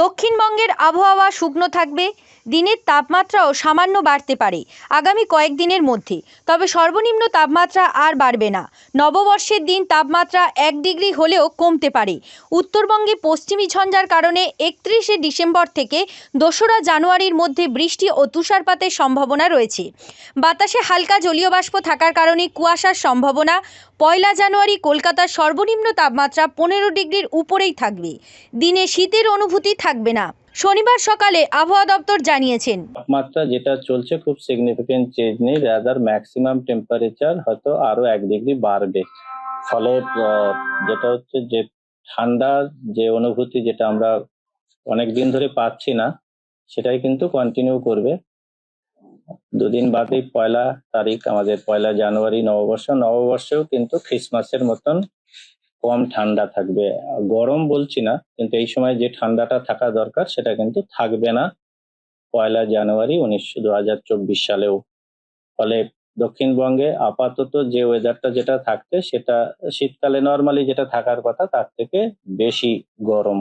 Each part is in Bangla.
দক্ষিণবঙ্গের আবহাওয়া শুকনো থাকবে, দিনের তাপমাত্রাও সামান্য বাড়তে পারে আগামী কয়েকদিনের মধ্যে। তবে সর্বনিম্ন তাপমাত্রা আর বাড়বে না। নববর্ষের দিন তাপমাত্রা এক ডিগ্রি হলেও কমতে পারে। উত্তরবঙ্গে পশ্চিমী ঝঞ্ঝার কারণে একত্রিশে ডিসেম্বর থেকে দোসরা জানুয়ারির মধ্যে বৃষ্টি ও তুষারপাতের সম্ভাবনা রয়েছে। বাতাসে হালকা জলীয় বাষ্প থাকার কারণে কুয়াশার সম্ভাবনা। পয়লা জানুয়ারি কলকাতার সর্বনিম্ন তাপমাত্রা পনেরো ডিগ্রির উপরেই থাকবে। দিনে শীতের অনুভূতি থাকবে না। শনিবার সকালে আবহাওয়া দপ্তর জানিয়েছেন। তাপমাত্রা যেটা চলছে খুব সিগনিফিকেন্ট চেঞ্জ নেই। রাদার ম্যাক্সিমাম টেম্পারেচার হয়তো আরও এক ডিগ্রি বাড়বে। ফলে যেটা হচ্ছে যে ঠান্ডার যে অনুভূতি যেটা আমরা অনেক দিন ধরে পাচ্ছি না, সেটাই কিন্তু কন্টিনিউ করবে। দুদিন বাদেই পয়লা তারিখ, আমাদের পয়লা জানুয়ারি, নববর্ষ। নববর্ষেও কিন্তু ক্রিসমাসের মতন কম ঠান্ডা থাকবে। গরম বলছি না, কিন্তু এই সময় যে ঠান্ডাটা থাকা দরকার সেটা কিন্তু থাকবে না। পয়লা জানুয়ারি উনিশশো দু হাজার চব্বিশ সালেও। ফলে দক্ষিণবঙ্গে আপাতত যে ওয়েদারটা যেটা থাকছে সেটা শীতকালে নর্মালি যেটা থাকার কথা তার থেকে বেশি গরম।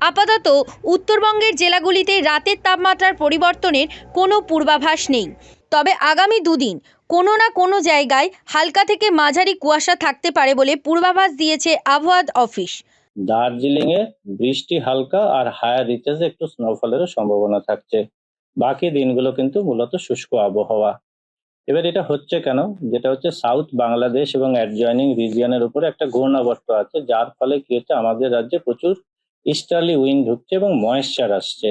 আপাতত উত্তরবঙ্গের জেলাগুলিতে রাতের তাপমাত্রার পরিবর্তনের কোনো পূর্বাভাস নেই। তবে আগামী দুদিন কোনো না কোনো জায়গায় হালকা থেকে মাঝারি কুয়াশা থাকতে পারে বলে পূর্বাভাস দিয়েছে আবহাওয়া অফিস। দার্জিলিং এ বৃষ্টি হালকা আর হায়ার রিচেসে একটু স্নোফলেরও সম্ভাবনা থাকছে। বাকি দিনগুলো কিন্তু মূলত শুষ্ক আবহাওয়া। এবার এটা হচ্ছে কেন? যেটা হচ্ছে সাউথ বাংলাদেশ এবং অ্যাডজয়নিং রিজিয়নের উপরে একটা ঘূর্ণাবর্ত আছে, যার ফলে কি হচ্ছে? আমাদের রাজ্যে প্রচুর ইস্টার্লি উইন্ড ঢুকছে এবং ময়েশ্চার আসছে।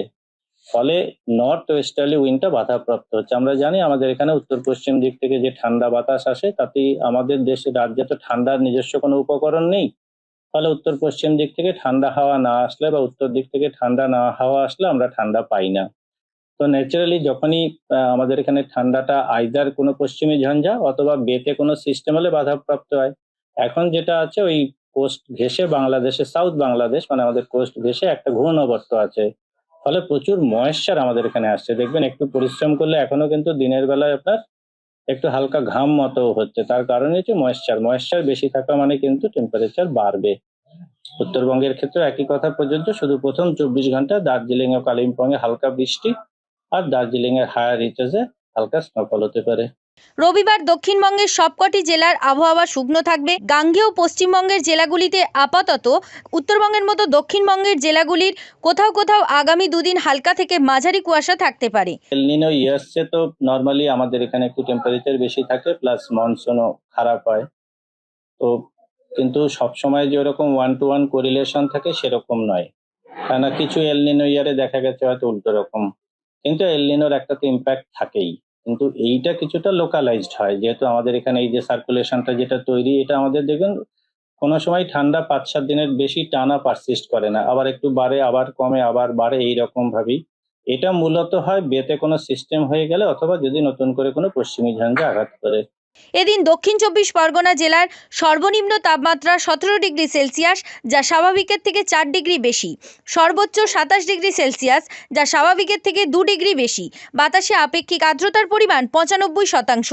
ফলে নর্থ ওয়েস্টার্লি উইন্ডটা বাধাপ্রাপ্ত হচ্ছে। আমরা জানি আমাদের এখানে উত্তর পশ্চিম দিক থেকে যে ঠান্ডা বাতাস আসে, তাতেই আমাদের দেশে রাজ্যে তো ঠান্ডার নিজস্ব কোনো উপকরণ নেই। ফলে উত্তর পশ্চিম দিক থেকে ঠান্ডা হাওয়া না আসলে বা উত্তর দিক থেকে ঠান্ডা না হাওয়া আসলে আমরা ঠান্ডা পাই না। তো ন্যাচারালি যখনই আমাদের এখানে ঠান্ডাটা আইদার কোনো পশ্চিমী ঝঞ্ঝা অথবা বেতে কোনো সিস্টেম হলে বাধাপ্রাপ্ত হয়। এখন যেটা আছে ওই কোস্ট ঘেসে বাংলাদেশে সাউথ বাংলাদেশ মানে আমাদের কোস্ট ঘেসে একটা ঘূর্ণাবর্ত আছে। ফলে প্রচুর ময়েশ্চার আমাদের এখানে আসছে। দেখবেন, একটু পরিশ্রম করলে এখনও কিন্তু দিনের বেলায় আপনার একটু হালকা ঘাম মতো হচ্ছে। তার কারণে হচ্ছে ময়েশ্চার ময়েশ্চার বেশি থাকা মানে কিন্তু টেম্পারেচার বাড়বে। উত্তরবঙ্গের ক্ষেত্রে একই কথা প্রযোজ্য শুধু প্রথম চব্বিশ ঘণ্টা দার্জিলিং ও কালিম্পং এ হালকা বৃষ্টি আর দার্জিলিং এর হায়ার রিচেসে হালকা স্নোফল হতে পারে। রবিবার দক্ষিণবঙ্গের সবকটি জেলার আবহাওয়া শুকনো থাকবে। গাঙ্গেয় পশ্চিমবঙ্গের জেলাগুলিতে আপাতত উত্তরবঙ্গের মতো দক্ষিণবঙ্গের জেলাগুলির কোথাও কোথাও আগামী দুদিন হালকা থেকে মাঝারি কুয়াশা থাকতে পারে। এলনিনো তো নর্মালি আমাদের এখানে একটু টেম্পারেচার বেশি থাকে প্লাস মনসুনও খারাপ হয়। তো কিন্তু সবসময় যে ওরকম ওয়ান টু ওয়ান কোরিলেশন থাকে সেরকম নয়। কেন কিছু এলনিনো ইয়ারে দেখা গেছে হয়তো উল্টো রকম। কিন্তু এলনিনোর একটা তো ইম্প্যাক্ট থাকেই। কিন্তু এইটা কিছুটা লোকালাইজড হয়। যেহেতু আমাদের এখানে এই যে সার্কুলেশনটা যেটা তৈরি, এটা আমাদের দেখবেন কোনো সময় ঠান্ডা পাঁচ সাত দিনের বেশি টানা পারসিস্ট করে না। আবার একটু বাড়ে, আবার কমে, আবার বাড়ে এইরকম ভাবেই। এটা মূলত হয় বেতে কোনো সিস্টেম হয়ে গেলে অথবা যদি নতুন করে কোনো পশ্চিমী ঝঞ্ঝা আঘাত করে। এদিন দক্ষিণ চব্বিশ পরগনা জেলার সর্বনিম্ন তাপমাত্রা সতেরো ডিগ্রি সেলসিয়াস, যা স্বাভাবিকের থেকে চার ডিগ্রি বেশি। সর্বোচ্চ সাতাশ ডিগ্রি সেলসিয়াস, যা স্বাভাবিকের থেকে দু ডিগ্রি বেশি। বাতাসে আপেক্ষিক আর্দ্রতার পরিমাণ পঁচানব্বই শতাংশ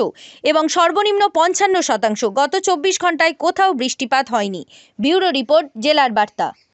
এবং সর্বনিম্ন পঞ্চান্ন শতাংশ। গত চব্বিশ ঘন্টায় কোথাও বৃষ্টিপাত হয়নি। ব্যুরো রিপোর্ট, জেলার বার্তা।